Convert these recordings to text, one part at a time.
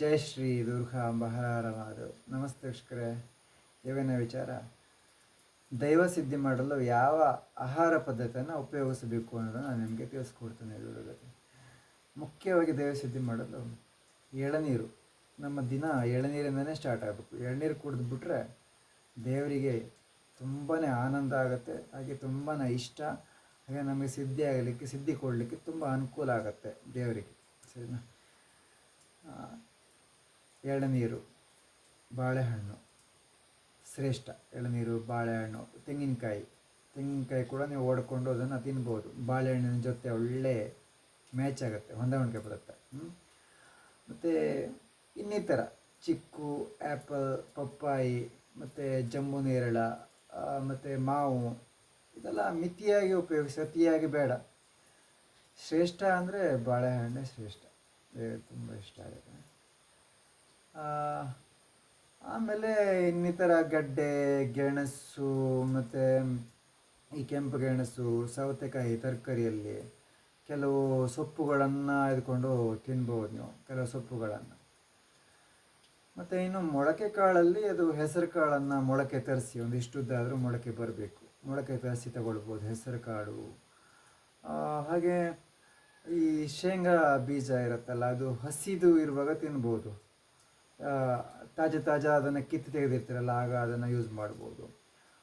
ಜೈ ಶ್ರೀ ದುರ್ಗಾ ಮಹಾದೇವ್ ನಮಸ್ತೆ ವೀಕ್ಷಕರೇ ಇವನ ವಿಚಾರ. ದೈವ ಸಿದ್ಧಿ ಮಾಡಲು ಯಾವ ಆಹಾರ ಪದ್ಧತಿಯನ್ನು ಉಪಯೋಗಿಸಬೇಕು ಅನ್ನೋದನ್ನು ನಾನು ನಿಮಗೆ ತಿಳಿಸ್ಕೊಡ್ತೇನೆ ವಿಡಿಯೋದಲ್ಲಿ ಮುಖ್ಯವಾಗಿ ದೈವ ಸಿದ್ಧಿ ಮಾಡಲು ಎಳನೀರು. ನಮ್ಮ ದಿನ ಎಳನೀರಿಂದನೇ ಸ್ಟಾರ್ಟ್ ಆಗಬೇಕು. ಎಳನೀರು ಕುಡಿದ್ಬಿಟ್ರೆ ದೇವರಿಗೆ ತುಂಬಾ ಆನಂದ ಆಗುತ್ತೆ, ಹಾಗೆ ತುಂಬಾ ಇಷ್ಟ, ಹಾಗೆ ನಮಗೆ ಸಿದ್ಧಿ ಆಗಲಿಕ್ಕೆ, ಸಿದ್ಧಿ ಕೊಡಲಿಕ್ಕೆ ತುಂಬ ಅನುಕೂಲ ಆಗುತ್ತೆ ದೇವರಿಗೆ. ಸರಿನಾ? ಎಳನೀರು, ಬಾಳೆಹಣ್ಣು, ಶ್ರೇಷ್ಠ ಎಳನೀರು, ಬಾಳೆಹಣ್ಣು, ತೆಂಗಿನಕಾಯಿ. ತೆಂಗಿನಕಾಯಿ ಕೂಡ ನೀವು ಓಡ್ಕೊಂಡು ಅದನ್ನು ತಿನ್ಬೋದು. ಬಾಳೆಹಣ್ಣಿನ ಜೊತೆ ಒಳ್ಳೆ ಮ್ಯಾಚ್ ಆಗುತ್ತೆ, ಹೊಂದಾಣಿಕೆ ಬರುತ್ತೆ. ಮತ್ತು ಇನ್ನಿತರ, ಚಿಕ್ಕು ಆ್ಯಪಲ್ ಪಪ್ಪಾಯಿ, ಮತ್ತು ಜಂಬು ನೇರಳ ಮತ್ತು ಮಾವು, ಇದೆಲ್ಲ ಮಿತಿಯಾಗಿ ಉಪಯೋಗಿಸಿ, ಅತಿಯಾಗಿ ಬೇಡ. ಶ್ರೇಷ್ಠ ಅಂದರೆ ಬಾಳೆಹಣ್ಣೆ ಶ್ರೇಷ್ಠ. ತುಂಬ ಇಷ್ಟ ಆಗುತ್ತೆ. ಆಮೇಲೆ ಇನ್ನಿತರ ಗಡ್ಡೆ, ಗೆಣಸು, ಮತ್ತು ಈ ಕೆಂಪು ಗೆಣಸು, ಸೌತೆಕಾಯಿ, ತರಕಾರಿಯಲ್ಲಿ ಕೆಲವು ಸೊಪ್ಪುಗಳನ್ನು ಇದ್ಕೊಂಡು ತಿನ್ಬೋದು ನೀವು, ಕೆಲವು ಸೊಪ್ಪುಗಳನ್ನು. ಮತ್ತು ಇನ್ನು ಮೊಳಕೆ ಕಾಳಲ್ಲಿ ಅದು ಹೆಸರು ಕಾಳನ್ನು ಮೊಳಕೆ ತರಿಸಿ, ಒಂದಿಷ್ಟುದ್ದಾದರೂ ಮೊಳಕೆ ಬರಬೇಕು. ಮೊಳಕೆ ತರಿಸಿ ತಗೊಳ್ಬೋದು ಹೆಸರು ಕಾಳು. ಹಾಗೆ ಈ ಶೇಂಗಾ ಬೀಜ ಇರುತ್ತಲ್ಲ, ಅದು ಹಸಿದು ಇರುವಾಗ ತಿನ್ಬೋದು. ತಾಜಾ ತಾಜಾ ಅದನ್ನು ಕಿತ್ತು ತೆಗೆದಿರ್ತೀರಲ್ಲ, ಆಗ ಅದನ್ನು ಯೂಸ್ ಮಾಡ್ಬೋದು.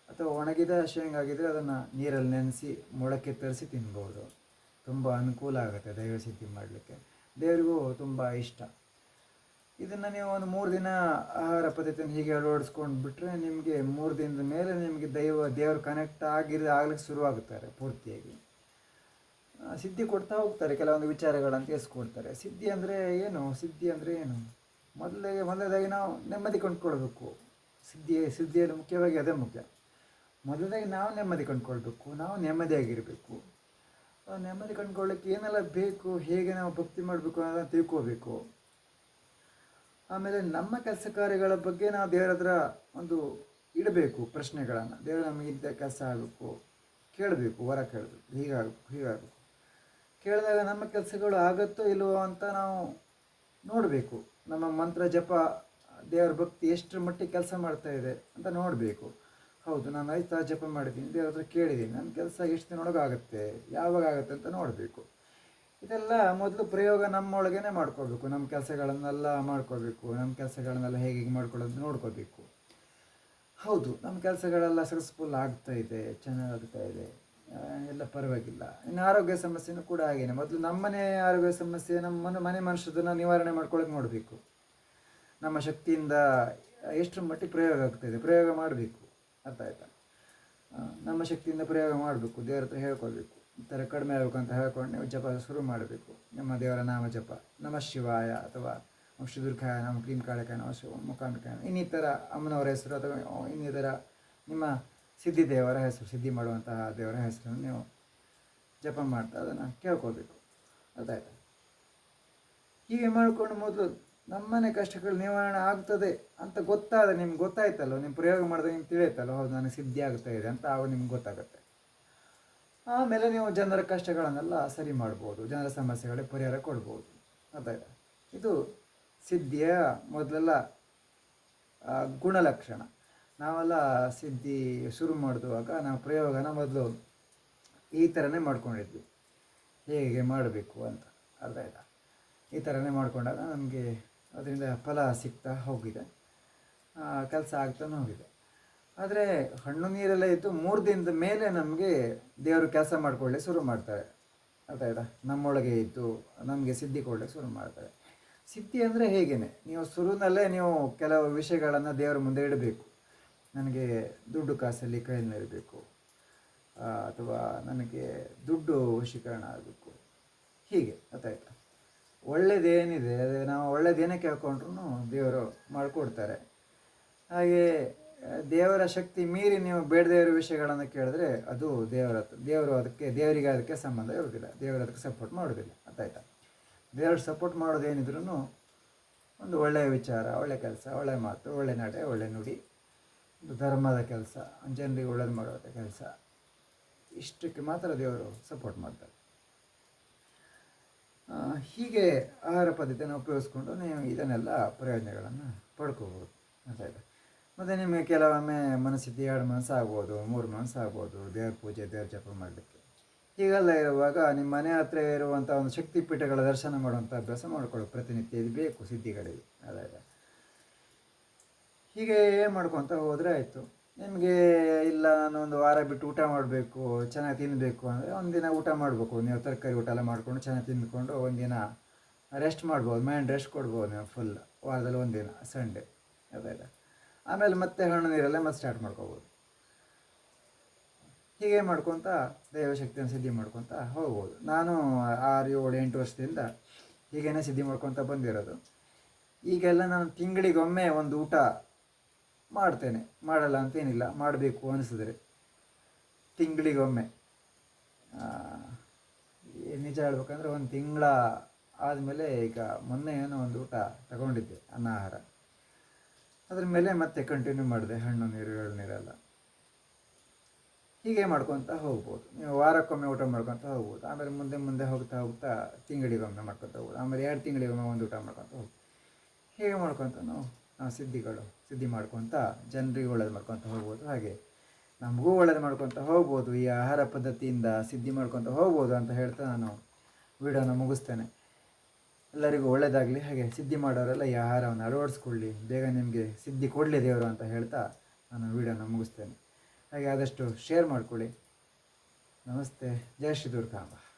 ಅಥವಾ ಒಣಗಿದ ಶೇಂಗಾಗಿದ್ದರೆ ಅದನ್ನು ನೀರಲ್ಲಿ ನೆನೆಸಿ ಮೊಳಕೆ ತರಿಸಿ ತಿನ್ಬೋದು. ತುಂಬ ಅನುಕೂಲ ಆಗುತ್ತೆ ದೈವ ಸಿದ್ಧಿ ಮಾಡಲಿಕ್ಕೆ. ದೇವರಿಗೂ ತುಂಬ ಇಷ್ಟ. ಇದನ್ನು ನೀವು ಒಂದು ಮೂರು ದಿನ ಆಹಾರ ಪದ್ಧತಿಯನ್ನು ಹೀಗೆ ಅಳವಡಿಸ್ಕೊಂಡು ಬಿಟ್ಟರೆ ನಿಮಗೆ ಮೂರು ದಿನದ ಮೇಲೆ ನಿಮಗೆ ದೈವ, ದೇವರು ಕನೆಕ್ಟ್ ಆಗಿರ ಆಗ್ಲಿಕ್ಕೆ ಶುರುವಾಗುತ್ತಾರೆ ಪೂರ್ತಿಯಾಗಿ. ಸಿದ್ಧಿ ಕೊಡ್ತಾ ಹೋಗ್ತಾರೆ, ಕೆಲವೊಂದು ವಿಚಾರಗಳನ್ನು ತಿಳಿಸ್ಕೊಡ್ತಾರೆ. ಸಿದ್ಧಿ ಅಂದರೆ ಏನು? ಸಿದ್ಧಿ ಅಂದರೆ ಏನು? ಮೊದಲಿಗೆ ಮೊದಲನೇದಾಗಿ ನಾವು ನೆಮ್ಮದಿ ಕೊಂಡ್ಕೊಳ್ಬೇಕು ಸಿದ್ಧಿ ಸಿದ್ಧಿಯಲ್ಲಿ ಮುಖ್ಯವಾಗಿ ಅದೇ ಮುಖ್ಯ. ಮೊದಲನೇದಾಗಿ ನಾವು ನೆಮ್ಮದಿ ಕಂಡುಕೊಳ್ಬೇಕು. ನಾವು ನೆಮ್ಮದಿಯಾಗಿರಬೇಕು. ನೆಮ್ಮದಿ ಕಂಡುಕೊಳ್ಳಿಕ್ಕೆ ಏನೆಲ್ಲ ಬೇಕು, ಹೇಗೆ ನಾವು ಭಕ್ತಿ ಮಾಡಬೇಕು ಅನ್ನೋದನ್ನ ತಿಳ್ಕೋಬೇಕು. ಆಮೇಲೆ ನಮ್ಮ ಕೆಲಸ ಕಾರ್ಯಗಳ ಬಗ್ಗೆ ನಾವು ದೇವರ ಹತ್ರ ಒಂದು ಇಡಬೇಕು ಪ್ರಶ್ನೆಗಳನ್ನು. ದೇವರು ನಮಗೆ ಇದ್ದ ಕೆಲಸ ಆಗಬೇಕು. ಕೇಳಬೇಕು, ವರ ಕೇಳಬೇಕು. ಹೀಗಾಗಬೇಕು ಹೀಗಾಗಬೇಕು. ಕೇಳಿದಾಗ ನಮ್ಮ ಕೆಲಸಗಳು ಆಗುತ್ತೋ ಇಲ್ಲವೋ ಅಂತ ನಾವು ನೋಡಬೇಕು. ನಮ್ಮ ಮಂತ್ರ ಜಪ, ದೇವರ ಭಕ್ತಿ ಎಷ್ಟರ ಮಟ್ಟಿಗೆ ಕೆಲಸ ಮಾಡ್ತಾ ಇದೆ ಅಂತ ನೋಡಬೇಕು. ಹೌದು, ನಾನು ಐದು ತಾಸು ಜಪ ಮಾಡಿದ್ದೀನಿ, ದೇವ್ರ ಹತ್ರ ಕೇಳಿದ್ದೀನಿ, ನನ್ನ ಕೆಲಸ ಎಷ್ಟು ದಿನೊಳಗಾಗುತ್ತೆ ಯಾವಾಗ ಆಗುತ್ತೆ ಅಂತ ನೋಡಬೇಕು. ಇದೆಲ್ಲ ಮೊದಲು ಪ್ರಯೋಗ ನಮ್ಮೊಳಗೇನೆ ಮಾಡ್ಕೋಬೇಕು ನಮ್ಮ ಕೆಲಸಗಳನ್ನೆಲ್ಲ ಮಾಡ್ಕೋಬೇಕು ನಮ್ಮ ಕೆಲಸಗಳನ್ನೆಲ್ಲ ಹೇಗೆ ಹೇಗೆ ಮಾಡ್ಕೊಳ್ಳೋದು ನೋಡ್ಕೋಬೇಕು ಹೌದು, ನಮ್ಮ ಕೆಲಸಗಳೆಲ್ಲ ಸಕ್ಸಸ್ಫುಲ್ ಆಗ್ತಾ ಇದೆ ಚೆನ್ನಾಗಾಗ್ತಾ ಇದೆ. ಎಲ್ಲ ಪರವಾಗಿಲ್ಲ. ಇನ್ನು ಆರೋಗ್ಯ ಸಮಸ್ಯೆನೂ ಕೂಡ ಹಾಗೇನೆ. ಮೊದಲು ನಮ್ಮನೆ ಆರೋಗ್ಯ ಸಮಸ್ಯೆ, ನಮ್ಮ ಮನೆ ಮನುಷ್ಯದನ್ನು ನಿವಾರಣೆ ಮಾಡ್ಕೊಳ್ಳೋಕೆ ನೋಡಬೇಕು. ನಮ್ಮ ಶಕ್ತಿಯಿಂದ ಎಷ್ಟು ಮಟ್ಟಿಗೆ ಪ್ರಯೋಗ ಆಗ್ತಾಯಿದೆ ಪ್ರಯೋಗ ಮಾಡಬೇಕು. ಅರ್ಥ ಆಯ್ತಾ? ನಮ್ಮ ಶಕ್ತಿಯಿಂದ ಪ್ರಯೋಗ ಮಾಡಬೇಕು, ದೇವ್ರ ಹತ್ರ ಹೇಳ್ಕೊಳ್ಬೇಕು. ಈ ಥರ ಕಡಿಮೆ ಆಗಬೇಕು ಅಂತ ಹೇಳ್ಕೊಂಡು ನೀವು ಜಪ ಶುರು ಮಾಡಬೇಕು. ನಮ್ಮ ದೇವರ ನಾಮ ಜಪ. ನಮ ಶಿವಾಯ ಅಥವಾ ದುರ್ಗಾಯ ನಮ್ಮ ಕ್ರೀಮ್ ಕಾಳಕಾಯ, ನಮ ಶಿವ ಮುಖಾಂಬಿಕಾಯ ಇನ್ನಿತರ ಅಮ್ಮನವರ ಹೆಸರು ಅಥವಾ ಇನ್ನಿತರ ನಿಮ್ಮ ಸಿದ್ಧಿ ದೇವರ ಹೆಸರು, ಸಿದ್ಧಿ ಮಾಡುವಂತಹ ದೇವರ ಹೆಸರನ್ನು ನೀವು ಜಪ ಮಾಡ್ತಾ ಅದನ್ನು ಕೇಳ್ಕೋಬೇಕು ಅದಾಯ್ತು? ಹೀಗೆ ಮಾಡಿಕೊಂಡು ಮೊದಲು ನಮ್ಮನೆ ಕಷ್ಟಗಳು ನಿವಾರಣೆ ಆಗ್ತದೆ ಅಂತ ಗೊತ್ತಾದ ನಿಮ್ಗೆ ಗೊತ್ತಾಯ್ತಲ್ಲ ನಿಮ್ಮ ಪ್ರಯೋಗ ಮಾಡಿದಾಗ ನಿಮ್ಗೆ ತಿಳಿಯುತ್ತಲ್ಲ ಹೌದು, ನನಗೆ ಸಿದ್ಧಿ ಆಗ್ತಾ ಇದೆ ಅಂತ ಆವಾಗ ನಿಮ್ಗೆ ಗೊತ್ತಾಗುತ್ತೆ. ಆಮೇಲೆ ನೀವು ಜನರ ಕಷ್ಟಗಳನ್ನೆಲ್ಲ ಸರಿ ಮಾಡ್ಬೋದು, ಜನರ ಸಮಸ್ಯೆಗಳಿಗೆ ಪರಿಹಾರ ಕೊಡ್ಬೋದು. ಅದಾಯ್ತು? ಇದು ಸಿದ್ಧಿಯ ಮೊದಲೆಲ್ಲ ಗುಣಲಕ್ಷಣ. ನಾವೆಲ್ಲ ಸಿದ್ಧಿ ಶುರು ಮಾಡಿದುವಾಗ ನಾವು ಪ್ರಯೋಗನ ಮೊದಲು ಈ ಥರನೇ ಮಾಡ್ಕೊಂಡಿದ್ವಿ. ಹೇಗೆ ಮಾಡಬೇಕು ಅಂತ ಅರ್ಥ ಆಯ್ತಾ? ಈ ಥರನೇ ಮಾಡಿಕೊಂಡಾಗ ನಮಗೆ ಅದರಿಂದ ಫಲ ಸಿಗ್ತಾ ಹೋಗಿದೆ. ಕೆಲಸ ಆಗ್ತಾನೆ ಹೋಗಿದೆ. ಆದರೆ ಹಣ್ಣು ನೀರೆಲ್ಲ ಇದ್ದು ಮೂರು ದಿನದ ಮೇಲೆ ನಮಗೆ ದೇವರು ಕೆಲಸ ಮಾಡಿಕೊಳ್ಳಿ ಶುರು ಮಾಡ್ತಾರೆ. ಅರ್ಥ ಆಯ್ತಾ? ನಮ್ಮೊಳಗೆ ಇದ್ದು ನಮಗೆ ಸಿದ್ಧಿ ಕೊಡಲಿಕ್ಕೆ ಶುರು ಮಾಡ್ತಾರೆ. ಸಿದ್ಧಿ ಅಂದರೆ ಹೇಗೇನೆ? ನೀವು ಶುರುನಲ್ಲೇ ನೀವು ಕೆಲವು ವಿಷಯಗಳನ್ನು ದೇವರ ಮುಂದೆ ಇಡಬೇಕು. ನನಗೆ ದುಡ್ಡು ಕಾಸಲ್ಲಿ ಕೈಯಲ್ಲಿ ಇರಬೇಕು ಅಥವಾ ನನಗೆ ದುಡ್ಡು ವಶೀಕರಣ ಆಗಬೇಕು. ಹೀಗೆ, ಗೊತ್ತಾಯ್ತಾ? ಒಳ್ಳೇದೇನಿದೆ, ಅದೇ ನಾವು ಒಳ್ಳೇದೇನೇ ಕೇಳ್ಕೊಂಡ್ರು ದೇವರು ಮಾಡಿಕೊಡ್ತಾರೆ. ಹಾಗೆ, ದೇವರ ಶಕ್ತಿ ಮೀರಿ ನೀವು ಬೇಡದೇವರ ವಿಷಯಗಳನ್ನು ಕೇಳಿದ್ರೆ ಅದು ದೇವರ ದೇವರು ಅದಕ್ಕೆ, ದೇವರಿಗೆ ಅದಕ್ಕೆ ಸಂಬಂಧ ಇರೋದಿಲ್ಲ ದೇವರು ಅದಕ್ಕೆ ಸಪೋರ್ಟ್ ಮಾಡೋದಿಲ್ಲ ಅರ್ಥಾಯ್ತಾ ದೇವರು ಸಪೋರ್ಟ್ ಮಾಡೋದೇನಿದ್ರೂ ಒಂದು ಒಳ್ಳೆಯ ವಿಚಾರ, ಒಳ್ಳೆಯ ಕೆಲಸ, ಒಳ್ಳೆಯ ಮಾತು, ಒಳ್ಳೆಯ ನಡೆ, ಒಳ್ಳೆಯ ನುಡಿ. ಧರ್ಮದ ಕೆಲಸ, ಜನರಿಗೆ ಒಳ್ಳೇದು ಮಾಡುವಂಥ ಕೆಲಸ, ಇಷ್ಟಕ್ಕೆ ಮಾತ್ರ ದೇವರು ಸಪೋರ್ಟ್ ಮಾಡ್ತಾರೆ. ಹೀಗೆ ಆಹಾರ ಪದ್ಧತಿಯನ್ನು ಉಪಯೋಗಿಸ್ಕೊಂಡು ನೀವು ಇದನ್ನೆಲ್ಲ ಪ್ರಯೋಜನಗಳನ್ನು ಪಡ್ಕೋಬೋದು ಅಂತ ಇದೆ ಮತ್ತು ನಿಮಗೆ ಕೆಲವೊಮ್ಮೆ ಮನಸ್ಸಿದ್ದು ಎರಡು ಮನಸ್ಸು ಆಗ್ಬೋದು, ಮೂರು ಮನಸ್ಸು ಆಗ್ಬೋದು, ದೇವ್ರ ಪೂಜೆ, ದೇವ್ರ ಜಪ ಮಾಡಲಿಕ್ಕೆ. ಹೀಗೆಲ್ಲ ಇರುವಾಗ ನಿಮ್ಮ ಮನೆ ಹತ್ರ ಇರುವಂಥ ಒಂದು ಶಕ್ತಿಪೀಠಗಳ ದರ್ಶನ ಮಾಡುವಂಥ ಅಭ್ಯಾಸ ಮಾಡಿಕೊಳ್ಳಿ ಪ್ರತಿನಿತ್ಯ ಇದು ಬೇಕು ಸಿದ್ಧಿಗಳಿಗೆ ಅದಾയത് ಹೀಗೆ ಮಾಡ್ಕೊತ ಹೋದರೆ ಆಯಿತು. ನಿಮಗೆ ಇಲ್ಲ, ನಾನು ಒಂದು ವಾರ ಬಿಟ್ಟು ಊಟ ಮಾಡಬೇಕು, ಚೆನ್ನಾಗಿ ತಿನ್ನಬೇಕು ಅಂದರೆ ಒಂದಿನ ಊಟ ಮಾಡಬೇಕು. ನೀವು ತರಕಾರಿ ಊಟ ಎಲ್ಲ ಮಾಡಿಕೊಂಡು ಚೆನ್ನಾಗಿ ತಿಂದ್ಕೊಂಡು ಒಂದಿನ ರೆಸ್ಟ್ ಮಾಡ್ಬೋದು ಮೈಂಡ್ ರೆಸ್ಟ್ ಕೊಡ್ಬೋದು ನೀವು ಫುಲ್ ವಾರದಲ್ಲಿ ಒಂದಿನ ಸಂಡೇ ಅದೆಲ್ಲ ಆಮೇಲೆ ಮತ್ತೆ ಹಣ್ಣು ನೀರೆಲ್ಲ ಮತ್ತೆ ಸ್ಟಾರ್ಟ್ ಮಾಡ್ಕೋಬೋದು. ಹೀಗೆ ಮಾಡ್ಕೊತ ದೈವಶಕ್ತಿಯನ್ನು ಸಿದ್ಧಿ ಮಾಡ್ಕೊತ ಹೋಗ್ಬೋದು. ನಾನು ಆರು, ಏಳು, ಎಂಟು ವರ್ಷದಿಂದ ಹೀಗೇನೆ ಸಿದ್ಧಿ ಮಾಡ್ಕೊತ ಬಂದಿರೋದು. ಈಗೆಲ್ಲ ನಾನು ತಿಂಗಳಿಗೊಮ್ಮೆ ಒಂದು ಊಟ ಮಾಡ್ತೇನೆ. ಮಾಡಲ್ಲ ಅಂತೇನಿಲ್ಲ. ಮಾಡಬೇಕು ಅನಿಸಿದ್ರೆ ತಿಂಗಳಿಗೊಮ್ಮೆ. ನಿಜ ಹೇಳ್ಬೇಕಂದ್ರೆ ಒಂದು ತಿಂಗಳ ಆದಮೇಲೆ ಈಗ ಮೊನ್ನೆ ಏನೋ ಒಂದು ಊಟ ತಗೊಂಡಿದ್ದೆ, ಅನ್ನ, ಆಹಾರ. ಅದ್ರ ಮೇಲೆ ಮತ್ತೆ ಕಂಟಿನ್ಯೂ ಮಾಡಿದೆ, ಹಣ್ಣು ನೀರು ನೀರೆಲ್ಲ ಹೀಗೆ ಮಾಡ್ಕೊತ ಹೋಗ್ಬೋದು. ನೀವು ವಾರಕ್ಕೊಮ್ಮೆ ಊಟ ಮಾಡ್ಕೊತ ಹೋಗ್ಬೋದು. ಆಮೇಲೆ ಮುಂದೆ ಮುಂದೆ ಹೋಗ್ತಾ ಹೋಗ್ತಾ ತಿಂಗಳಿಗೊಮ್ಮೆ ಮಾಡ್ಕೊತ ಹೋಗ್ಬೋದು. ಆಮೇಲೆ ಎರಡು ತಿಂಗಳಿಗೊಮ್ಮೆ ಒಂದು ಊಟ ಮಾಡ್ಕೊತ ಹೋಗ್ಬೋದು. ಹೀಗೆ ಮಾಡ್ಕೊತ ನಾವು ಸಿದ್ಧಿಗಳು, ಸಿದ್ಧಿ ಮಾಡ್ಕೊತ ಜನರಿಗೂ ಒಳ್ಳೇದು ಮಾಡ್ಕೊತ ಹೋಗ್ಬೋದು. ಹಾಗೆ ನಮಗೂ ಒಳ್ಳೇದು ಮಾಡ್ಕೊತ ಹೋಗ್ಬೋದು. ಈ ಆಹಾರ ಪದ್ಧತಿಯಿಂದ ಸಿದ್ಧಿ ಮಾಡ್ಕೊತ ಹೋಗ್ಬೋದು ಅಂತ ಹೇಳ್ತಾ ನಾನು ವಿಡಿಯೋನ ಮುಗಿಸ್ತೇನೆ. ಎಲ್ಲರಿಗೂ ಒಳ್ಳೆಯದಾಗಲಿ ಹಾಗೆ ಸಿದ್ಧಿ ಮಾಡೋರೆಲ್ಲ ಈ ಆಹಾರವನ್ನು ಅಳವಡಿಸ್ಕೊಳ್ಳಿ. ಬೇಗ ನಿಮಗೆ ಸಿದ್ಧಿ ಕೊಡಲಿ ದೇವರು ಅಂತ ಹೇಳ್ತಾ ನಾನು ವಿಡಿಯೋನ ಮುಗಿಸ್ತೇನೆ. ಹಾಗೆ ಆದಷ್ಟು ಶೇರ್ ಮಾಡ್ಕೊಳ್ಳಿ. ನಮಸ್ತೆ. ಜಯ ಶ್ರೀ ದುರ್ಗಾಂಬ.